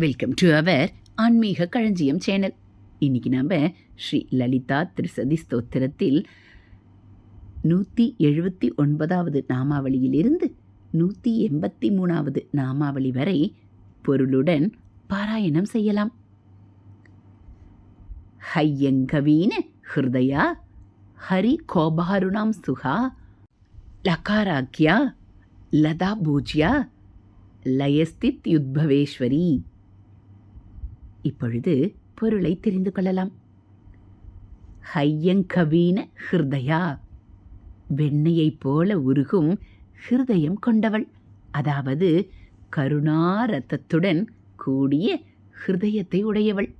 Welcome to our ஆன்மீக களஞ்சியம் channel இன்னைக்கு நாம் ஸ்ரீ லலிதா திரிசதி ஸ்தோத்திரத்தில் நூற்றி எழுபத்தி ஒன்பதாவது நாமாவளியிலிருந்து நூற்றி எண்பத்தி மூணாவது நாமாவளி வரை பொருளுடன் பாராயணம் செய்யலாம். ஹையங்கவீன ஹிருதயா ஹரி கோபாருணாம் சுகா லகாராக்கியா லதா பூஜ்யா லயஸ்தித் யுத்பவேஸ்வரி. இப்பொழுது பொருளை தெரிந்து கொள்ளலாம். ஹையங்கவீன ஹிருதயா. வெண்ணையைப் போல உருகும் ஹிருதயம் கொண்டவள். அதாவது கருணாரத்தத்துடன் கூடிய ஹிருதயத்தை உடையவள்.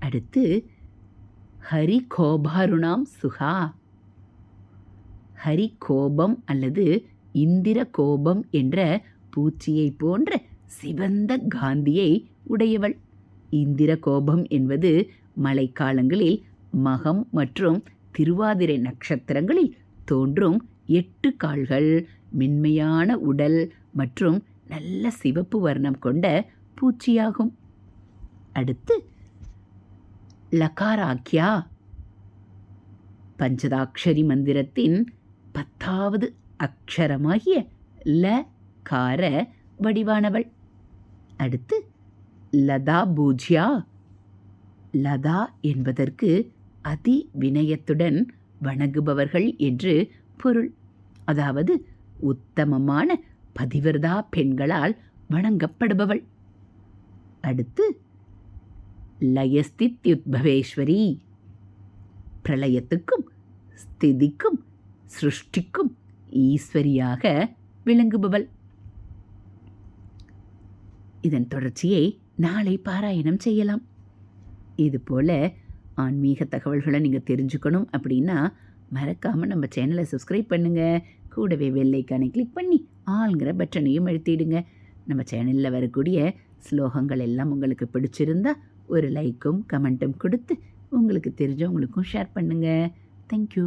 அடுத்து ஹரி கோபாருணாம் சுகா. ஹரி கோபம் அல்லது இந்திர கோபம் என்ற பூச்சியை போன்ற சிவந்த காந்தியை உடையவள். இந்திர கோபம் என்பது மழைக்காலங்களில் மகம் மற்றும் திருவாதிரை நட்சத்திரங்களில் தோன்றும் எட்டு கால்கள் மென்மையான உடல் மற்றும் நல்ல சிவப்பு வர்ணம் கொண்ட பூச்சியாகும். அடுத்து லகாராக்கியா பஞ்சதாட்சரி மந்திரத்தின் பத்தாவது அக்ஷரமாகிய ல கார வடிவானவள். அடுத்து லதா பூஜ்யா? லதா என்பதற்கு அதி வினயத்துடன் வணங்குபவர்கள் என்று பொருள். அதாவது உத்தமமான பதிவிரதா பெண்களால் வணங்கப்படுபவள். அடுத்து லயஸ்தித்யுத்பவேஸ்வரி. பிரளயத்துக்கும் ஸ்திதிக்கும் சிருஷ்டிக்கும் ஈஸ்வரியாக விளங்குபவள். இதன் தொடர்ச்சியை நாளை பாராயணம் செய்யலாம். இதுபோல் ஆன்மீக தகவல்களை நீங்கள் தெரிஞ்சுக்கணும் அப்படின்னா மறக்காமல் நம்ம சேனலை சப்ஸ்கிரைப் பண்ணுங்கள் கூடவே வெள்ளைக்கானை கிளிக் பண்ணி ஆளுங்கிற பட்டனையும் அழுத்திடுங்க. நம்ம சேனலில் வரக்கூடிய ஸ்லோகங்கள் எல்லாம் உங்களுக்கு பிடிச்சிருந்தா ஒரு லைக்கும் கமெண்ட்டும் கொடுத்து உங்களுக்கு தெரிஞ்சவங்களுக்கும் ஷேர் பண்ணுங்கள் தேங்க்யூ